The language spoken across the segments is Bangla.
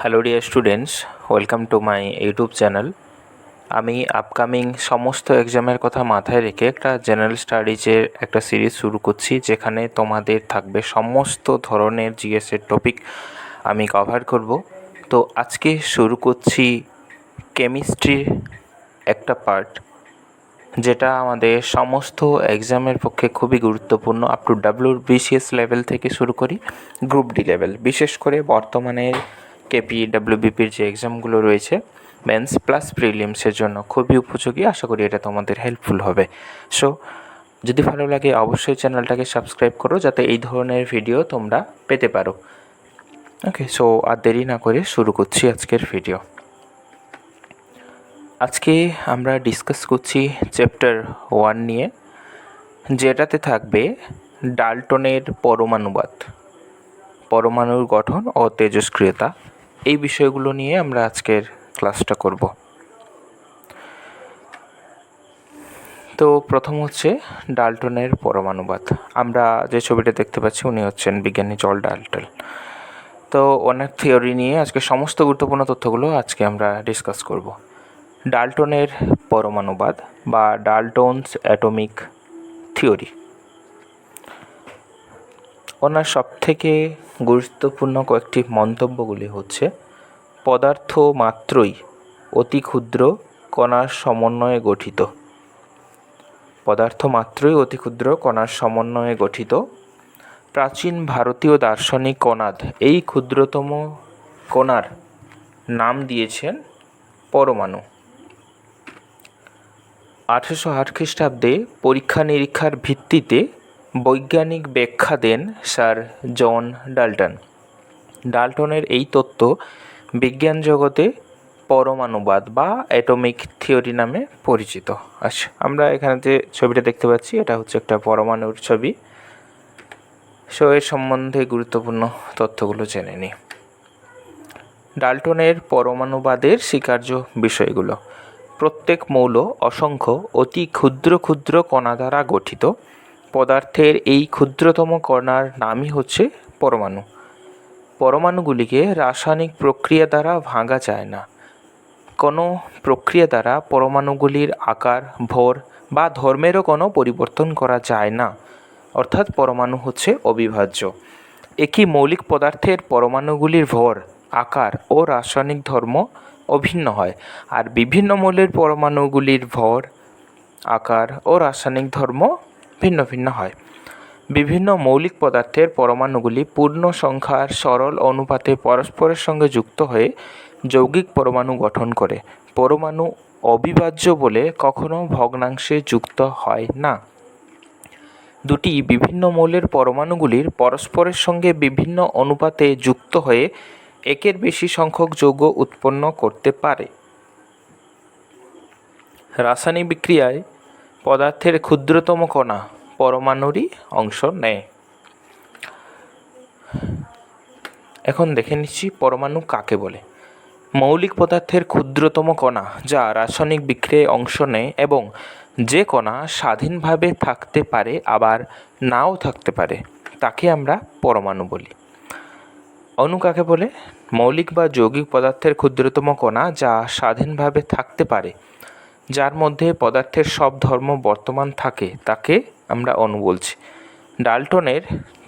Hello dear students welcome to my YouTube channel আমি আপকামিং সমস্ত এক্সামের কথা মাথায় রেখে একটা জেনারেল স্টাডিজের একটা সিরিজ শুরু করছি, যেখানে তোমাদের থাকবে সমস্ত ধরনের জিএসের টপিক আমি কভার করব। তো আজকে শুরু করছি কেমিস্ট্রির একটা পার্ট যেটা আমাদের সমস্ত এক্সামের পক্ষে খুবই গুরুত্বপূর্ণ up to W BCS level থেকে শুরু করি গ্রুপ ডি লেভেল বিশেষ করে বর্তমানে কেপি ডাব্লিউবিপির যে এক্সামগুলো রয়েছে মেন্স প্লাস প্রিলিমসের জন্য খুবই উপযোগী। আশা করি এটা তোমাদের হেল্পফুল হবে। সো যদি ভালো লাগে অবশ্যই চ্যানেলটাকে সাবস্ক্রাইব করো, যাতে এই ধরনের ভিডিও তোমরা পেতে পারো। ওকে সো আর দেরি না করে শুরু করছি আজকের ভিডিও আজকে আমরা ডিসকাস করছি চ্যাপ্টার ওয়ান নিয়ে, যেটাতে থাকবে ডাল্টনের পরমাণুবাদ, পরমাণুর গঠন ও তেজস্ক্রিয়তা। এই বিষয়গুলো নিয়ে আমরা আজকের ক্লাসটা করব। তো প্রথম হচ্ছে ডাল্টনের পরমাণুবাদ। আমরা যে ছবিটা দেখতে পাচ্ছি উনি হচ্ছেন বিজ্ঞানী জল ডাল্টন। তো অনেক থিওরি নিয়ে আজকে সমস্ত গুরুত্বপূর্ণ তথ্যগুলো আজকে আমরা ডিসকাস করব। ডাল্টনের পরমাণুবাদ বা ডাল্টনস অ্যাটমিক থিওরি। ওনার সবথেকে গুরুত্বপূর্ণ কয়েকটি মন্তব্যগুলি হচ্ছে, পদার্থ মাত্রই অতি ক্ষুদ্র কণার সমন্বয়ে গঠিত। পদার্থ মাত্রই অতি ক্ষুদ্র কণার সমন্বয়ে গঠিত। প্রাচীন ভারতীয় দার্শনিক কণাদ এই ক্ষুদ্রতম কণার নাম দিয়েছেন পরমাণু। আঠেরোশো আট খ্রিস্টাব্দে পরীক্ষা নিরীক্ষার ভিত্তিতে বৈজ্ঞানিক ব্যাখ্যা দেন স্যার জন ডাল্টন। ডাল্টনের এই তত্ত্ব বিজ্ঞান জগতে পরমাণুবাদ বা অ্যাটমিক থিওরি নামে পরিচিত। আচ্ছা আমরা এখানে যে ছবিটা দেখতে পাচ্ছি, এটা হচ্ছে একটা পরমাণুর ছবি। সো, এর সম্বন্ধে গুরুত্বপূর্ণ তথ্যগুলো জেনে নিই। ডাল্টনের পরমাণুবাদের স্বীকার্য বিষয়গুলো। প্রত্যেক মৌল অসংখ্য, অতি ক্ষুদ্র ক্ষুদ্র কণা দ্বারা গঠিত। পদার্থের এই ক্ষুদ্রতম কণার নামই হচ্ছে পরমাণু। পরমাণুগুলিকে রাসায়নিক প্রক্রিয়া দ্বারা ভাঙা যায় না। কোনো প্রক্রিয়া দ্বারা পরমাণুগুলির আকার, ভর বা ধর্মেরও কোনো পরিবর্তন করা যায় না। অর্থাৎ পরমাণু হচ্ছে অবিভাজ্য। একই মৌলিক পদার্থের পরমাণুগুলির ভর, আকার ও রাসায়নিক ধর্ম অভিন্ন হয় আর বিভিন্ন মৌলের পরমাণুগুলির ভর, আকার ও রাসায়নিক ধর্ম ভিন্ন ভিন্ন হয়। বিভিন্ন মৌলিক পদার্থের পরমাণুগুলি পূর্ণ সংখ্যার সরল অনুপাতে পরস্পরের সঙ্গে যুক্ত হয়ে যৌগিক পরমাণু গঠন করে। পরমাণু অবিভাজ্য বলে কখনো ভগ্নাংশে যুক্ত হয় না। দুটি বিভিন্ন মৌলের পরমাণুগুলির পরস্পরের সঙ্গে বিভিন্ন অনুপাতে যুক্ত হয়ে একের বেশি সংখ্যক যৌগ উৎপন্ন করতে পারে। রাসায়নিক বিক্রিয়ায় পদার্থের ক্ষুদ্রতম কণা, পরমাণুরই অংশ নেয়। এখন দেখে নিচ্ছি পরমাণু কাকে বলে। মৌলিক পদার্থের ক্ষুদ্রতম কণা, যা রাসায়নিক বিক্রিয়ায় অংশ নেয় এবং যে কণা স্বাধীনভাবে থাকতে পারে, আবার নাও থাকতে পারে, তাকে আমরা পরমাণু বলি। অণু কাকে বলে? মৌলিক বা যৌগিক পদার্থের ক্ষুদ্রতম কণা, যা স্বাধীনভাবে থাকতে পারে যার মধ্যে পদার্থের সব ধর্ম বর্তমান থাকে, তাকে আমরা অণু বলছি। ডাল্টনের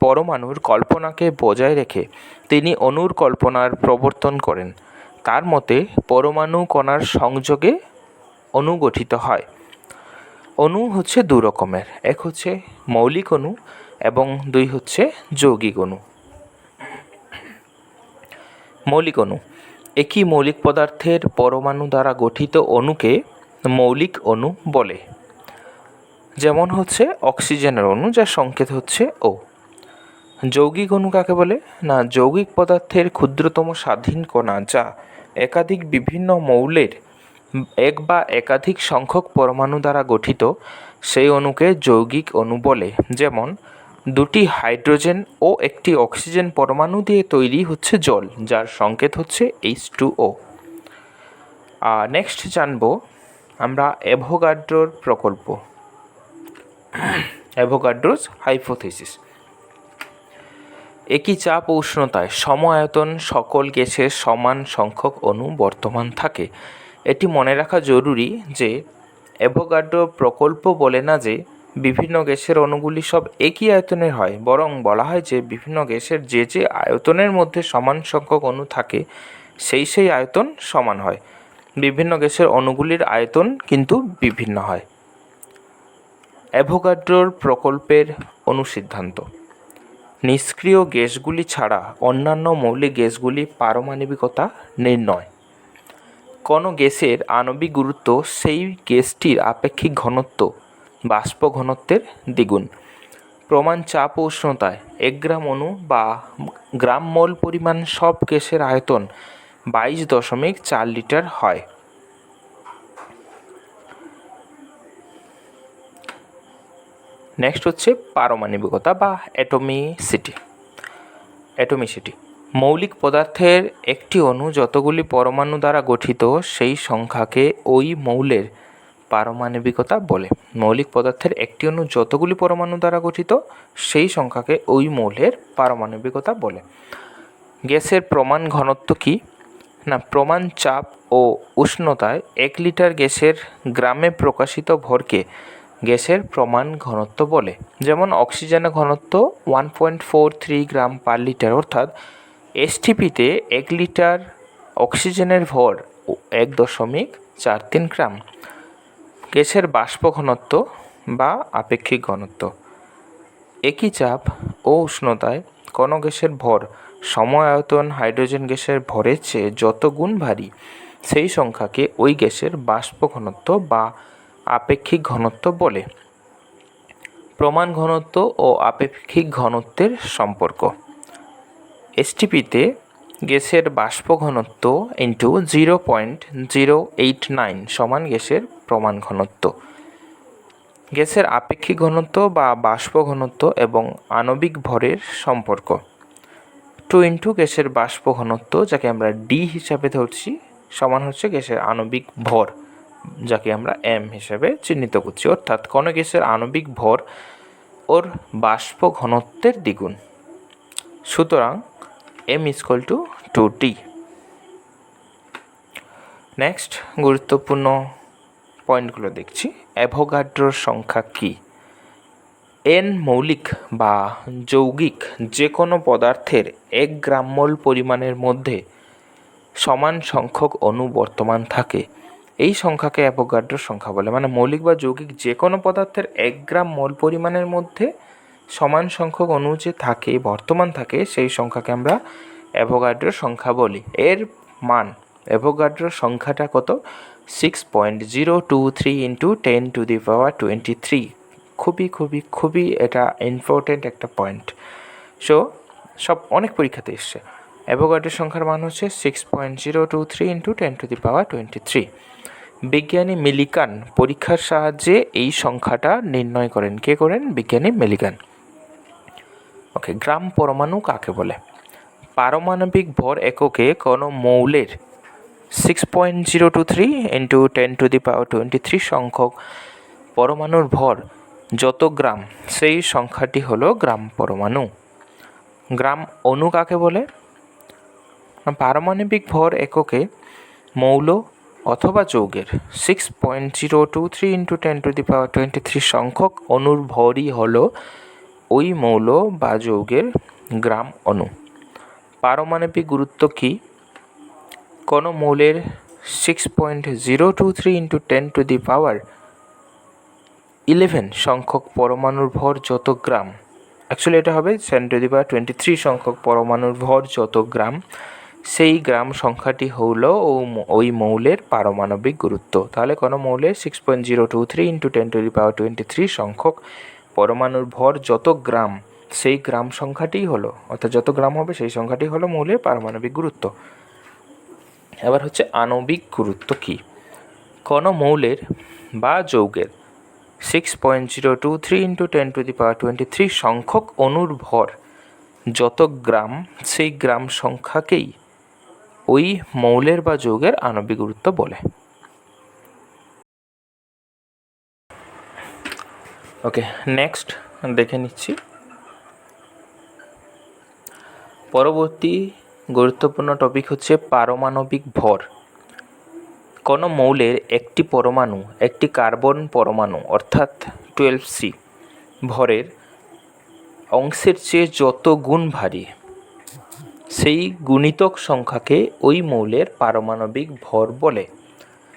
পরমাণুর কল্পনাকে বজায় রেখে তিনি অণুর কল্পনার প্রবর্তন করেন। তার মতে, পরমাণু কণার সংযোগে অণু গঠিত হয়। অণু হচ্ছে দু রকমের, এক হচ্ছে মৌলিক অণু এবং দুই হচ্ছে যৌগিক অণু। মৌলিক অণু, একই মৌলিক পদার্থের পরমাণু দ্বারা গঠিত অণুকে মৌলিক অণু বলে। যেমন হচ্ছে অক্সিজেনের অণু যার সংকেত হচ্ছে ও যৌগিক অণু কাকে বলে? না, যৌগিক পদার্থের ক্ষুদ্রতম স্বাধীন কণা, যা একাধিক বিভিন্ন মৌলের এক বা একাধিক সংখ্যক পরমাণু দ্বারা গঠিত, সেই অণুকে যৌগিক অণু বলে। যেমন, দুটি হাইড্রোজেন ও একটি অক্সিজেন পরমাণু দিয়ে তৈরি হচ্ছে জল, যার সংকেত হচ্ছে এইচ টু ও নেক্সট জানব আমরা অ্যাভোগাড্রোর প্রকল্প। Avogadro's hypothesis. একই চাপ উষ্ণতায় সম আয়তন সকল গ্যাসের সমান সংখ্যক অণু বর্তমান থাকে। এটি মনে রাখা জরুরি যে অ্যাভোগাড্রো প্রকল্প বলে না যে বিভিন্ন গ্যাসের অণুগুলি সব একই আয়তনের হয়, বরং বলা হয় যে বিভিন্ন গ্যাসের যে যে আয়তনের মধ্যে সমান সংখ্যক অণু থাকে, সেই সেই আয়তন সমান হয়। বিভিন্ন গ্যাসের অণুগুলির আয়তন কিন্তু বিভিন্ন হয়। অ্যাভোগাড্রোর প্রকল্পের অনুসিদ্ধান্ত। নিষ্ক্রিয় গ্যাসগুলি ছাড়া অন্যান্য মৌলিক গ্যাসগুলি পারমাণবিকতা নির্ণয়। কোনো গ্যাসের আণবিক গুরুত্ব সেই গ্যাসটির আপেক্ষিক ঘনত্ব, বাষ্প ঘনত্বের দ্বিগুণ। প্রমাণ চাপ উষ্ণতায় এক গ্রাম অণু বা গ্রাম মোল পরিমাণ সব গ্যাসের আয়তন বাইশ দশমিক চার লিটার হয়। নেক্সট হচ্ছে পারমাণবিকতা বা অ্যাটমিসিটি অ্যাটমিসিটি মৌলিক পদার্থের একটি অণু যতগুলি পরমাণু দ্বারা গঠিত, সেই সংখ্যাকে ওই মৌলের পারমাণবিকতা বলে। মৌলিক পদার্থের একটি অণু যতগুলি পরমাণু দ্বারা গঠিত, সেই সংখ্যাকে ওই মৌলের পারমাণবিকতা বলে। গ্যাসের প্রমাণ ঘনত্ব কি? না, প্রমাণ চাপ ও উষ্ণতায় এক লিটার গ্যাসের গ্রামে প্রকাশিত ভরকে গ্যাসের প্রমাণ ঘনত্ব বলে। যেমন অক্সিজেনের ঘনত্ব one point four three gram per litre অর্থাৎ এসটিপিতে এক লিটার অক্সিজেনের ভর এক দশমিক চার তিন গ্রাম। গ্যাসের বাষ্প ঘনত্ব বা আপেক্ষিক ঘনত্ব। একই চাপ ও উষ্ণতায় কোনো গ্যাসের ভর সময় আয়তন হাইড্রোজেন গ্যাসের ভরের চেয়ে যত গুণ ভারী, সেই সংখ্যাকে ওই গ্যাসের বাষ্প ঘনত্ব বা আপেক্ষিক ঘনত্ব বলে। প্রমাণ ঘনত্ব ও আপেক্ষিক ঘনত্বের সম্পর্ক। এসটিপিতে গ্যাসের বাষ্প ঘনত্ব into zero point zero eight nine সমান গ্যাসের প্রমাণ ঘনত্ব। গ্যাসের আপেক্ষিক ঘনত্ব বা বাষ্প ঘনত্ব এবং আণবিক ভরের সম্পর্ক। টু ইন্টু গ্যাসের বাষ্প ঘনত্ব, যাকে আমরা ডি হিসাবে ধরছি, সমান হচ্ছে গ্যাসের আণবিক ভর, যাকে আমরা এম হিসাবে চিহ্নিত করছি। অর্থাৎ কোনো গ্যাসের আণবিক ভর ওর বাষ্প ঘনত্বের দ্বিগুণ। সুতরাং M is equal to two T next গুরুত্বপূর্ণ পয়েন্টগুলো দেখছি। অ্যাভোগাড্রোর সংখ্যা কী? এন মৌলিক বা যৌগিক যে কোনো পদার্থের এক গ্রাম মোল পরিমাণের মধ্যে সমান সংখ্যক অণু বর্তমান থাকে। এই সংখ্যাকে অ্যাভোগাড্রোর সংখ্যা বলে। মানে মৌলিক বা যৌগিক যে কোনো পদার্থের এক গ্রাম মোল পরিমাণের মধ্যে সমান সংখ্যক অণু যে থাকে, বর্তমান থাকে, সেই সংখ্যাকে আমরা অ্যাভোগাড্রোর সংখ্যা বলি। এর মান অ্যাভোগাড্রোর সংখ্যাটা কত? Six point zero two three into ten to the power twenty three খুবই খুবই খুবই এটা ইম্পর্টেন্ট একটা পয়েন্ট সো সব অনেক পরীক্ষাতে এসছে। অ্যাভোগাড্রোর সংখ্যার মান হচ্ছে six point zero two three into ten to the power twenty three বিজ্ঞানী মিলিকান পরীক্ষার সাহায্যে এই সংখ্যাটা নির্ণয় করেন। কে করেন? বিজ্ঞানী মিলিকান। ওকে গ্রাম পরমাণু কাকে বলে? পারমাণবিক ভর এককে কোনো মৌলের six point zero two three into ten to the power twenty three সংখ্যক পরমাণুর ভর যত গ্রাম, সেই সংখ্যাটি হলো গ্রাম পরমাণু। গ্রাম অণু কাকে বলে? পারমাণবিক ভর এককে মৌল অথবা যৌগের। Six point zero two three into ten to the power twenty three সংখ্যক অণুর ভরই হলো ওই মৌল বা যৌগের গ্রাম অণু। পারমাণবিক গুরুত্ব কী? কোনো মৌলের six point zero two three into ten to the power eleven সংখ্যক পরমাণুর ভর যত গ্রাম অ্যাকচুয়ালি এটা হবে ten to power twenty three সংখ্যক পরমাণুর ভর যত গ্রাম, সেই গ্রাম সংখ্যাটি হল ওই মৌলের পারমাণবিক গুরুত্ব। তাহলে কোনো মৌলের six point zero two three into ten to the power twenty three সংখ্যক পরমাণুর ভর যত গ্রাম, সেই গ্রাম সংখ্যাটিই হলো, অর্থাৎ যত গ্রাম হবে সেই সংখ্যাটি হলো মৌলের পারমাণবিক গুরুত্ব। এবার হচ্ছে আণবিক গুরুত্ব কী? কোনো মৌলের বা যৌগের six point zero two three into ten to the power twenty three সংখ্যক অণুর ভর যত গ্রাম, সেই গ্রাম সংখ্যাকেই ওই মৌলের বা যৌগের আণবিক গুরুত্ব বলে। ওকে নেক্সট দেখে নিচ্ছি। পরবর্তী গুরুত্বপূর্ণ টপিক হচ্ছে পারমাণবিক ভর। কোনো মৌলের একটি পরমাণু, একটি কার্বন পরমাণু, অর্থাৎ টুয়েলভ সি ভরের অংশের চেয়ে যত গুণ ভারী, সেই গুণিতক সংখ্যাকে ওই মৌলের পারমাণবিক ভর বলে।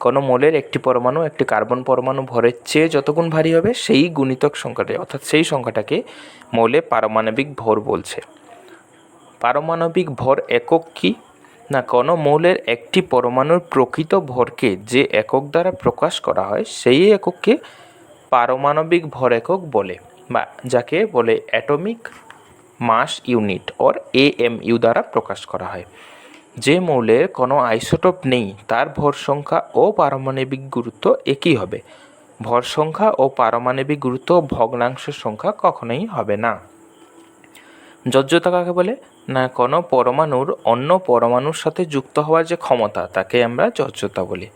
কোনো মৌলের একটি পরমাণু, একটি কার্বন পরমাণু ভরের চেয়ে যত গুণ ভারী হবে, সেই গুণিতক সংখ্যাটা, অর্থাৎ সেই সংখ্যাটাকে মৌলের পারমাণবিক ভর বলছে। পারমাণবিক ভর একক কি? না কোনো মৌলের একটি পরমাণুর প্রকৃত ভরকে যে একক দ্বারা প্রকাশ করা হয়, সেই একককে পারমাণবিক ভর একক বলে বা যাকে বলে atomic mass unit or AMU দ্বারা প্রকাশ করা হয়। যে মৌলের কোনো আইসোটোপ নেই, তার ভর সংখ্যা ও পারমাণবিক গুরুত্ব একই হবে। ভর সংখ্যা ও পারমাণবিক গুরুত্ব ভগ্নাংশের সংখ্যা কখনোই হবে না। যোজ্যতা কাকে বলে? না, কোনো পরমাণুর অন্য পরমাণুর সাথে যুক্ত হওয়ার যে ক্ষমতা, তাকে আমরা যোজ্যতা বলি।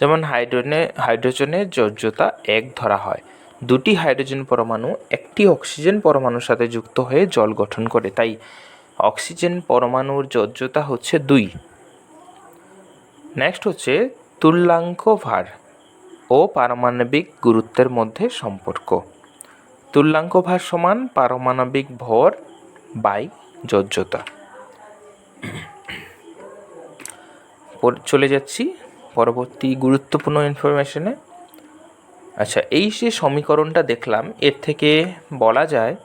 যেমন হাইড্রোজেনে হাইড্রোজেনের যোজ্যতা এক ধরা হয়। দুটি হাইড্রোজেন পরমাণু একটি অক্সিজেন পরমাণুর সাথে যুক্ত হয়ে জল গঠন করে। তাই অক্সিজেন পরমাণুর যোজ্যতা হচ্ছে দুই। নেক্সট হচ্ছে তুল্যাঙ্ক ভার ও পারমাণবিক গুরুত্বের মধ্যে সম্পর্ক। তুল্যাঙ্ক ভার সমান পারমাণবিক ভর বাই যোজ্যতা চলে যাচ্ছি পরবর্তী গুরুত্বপূর্ণ ইনফরমেশনে আচ্ছা এই যে সমীকরণটা দেখলাম, এর থেকে বলা যায়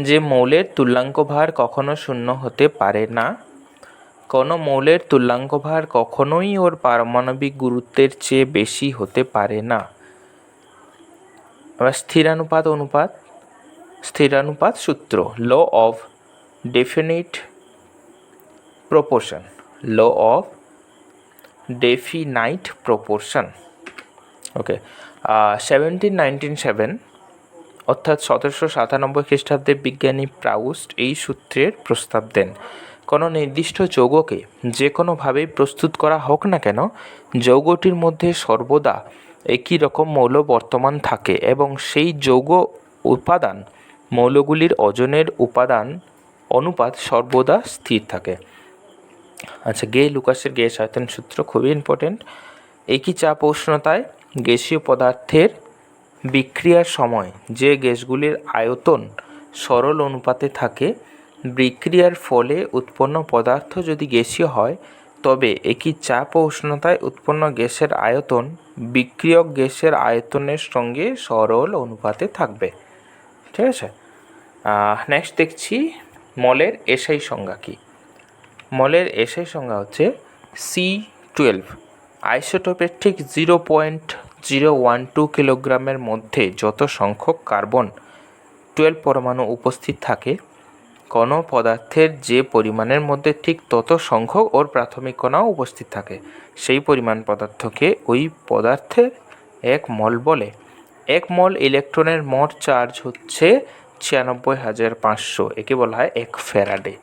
যে মৌলের তুল্যাঙ্ক ভার কখনো শূন্য হতে পারে না। কোনো মৌলের তুল্যাঙ্ক ভার কখনোই ওর পারমাণবিক গুরুত্বের চেয়ে বেশি হতে পারে না। আবার স্থিরানুপাত অনুপাত। স্থিরানুপাত সূত্র law of definite proportion law of definite proportion okay seventeen ninety seven অর্থাৎ সতেরোশো সাতানব্বই খ্রিস্টাব্দে বিজ্ঞানী প্রাউস্ট এই সূত্রের প্রস্তাব দেন। কোনো নির্দিষ্ট যৌগকে যে কোনোভাবেই প্রস্তুত করা হোক না কেন, যৌগটির মধ্যে সর্বদা একই রকম মৌল বর্তমান থাকে এবং সেই যৌগ উপাদান মৌলগুলির ওজনের উপাদান অনুপাত সর্বদা স্থির থাকে। আচ্ছা গে, লুকাসের গ্যাস আয়তন সূত্র খুবই ইম্পর্টেন্ট একই চাপ উষ্ণতায় গ্যাসীয় পদার্থের বিক্রিয়ার সময় যে গ্যাসগুলির আয়তন সরল অনুপাতে থাকে, বিক্রিয়ার ফলে উৎপন্ন পদার্থ যদি গ্যাসীয় হয়, তবে একই চাপ ও উষ্ণতায় উৎপন্ন গ্যাসের আয়তন বিক্রিয়ক গ্যাসের আয়তনের সঙ্গে সরল অনুপাতে থাকবে। ঠিক আছে? নেক্সট দেখছি মলের এসআই সংজ্ঞা কী? মলের এসআই সংজ্ঞা হচ্ছে সি টুয়েলভ আইসোটোপের ঠিক zero point zero one two কিলোগ্রামের মধ্যে যত সংখ্যক কার্বন টুয়েলভ পরমাণু উপস্থিত থাকে, কোনো পদার্থের যে পরিমাণের মধ্যে ঠিক তত সংখ্যক ওর প্রাথমিক কণাও উপস্থিত থাকে। সেই পরিমাণ পদার্থকে ওই পদার্থের এক মল বলে। এক মল ইলেকট্রনের মোট চার্জ হচ্ছে ছিয়ানব্বই হাজার পাঁচশো একে বলা হয় এক ফ্যারাডে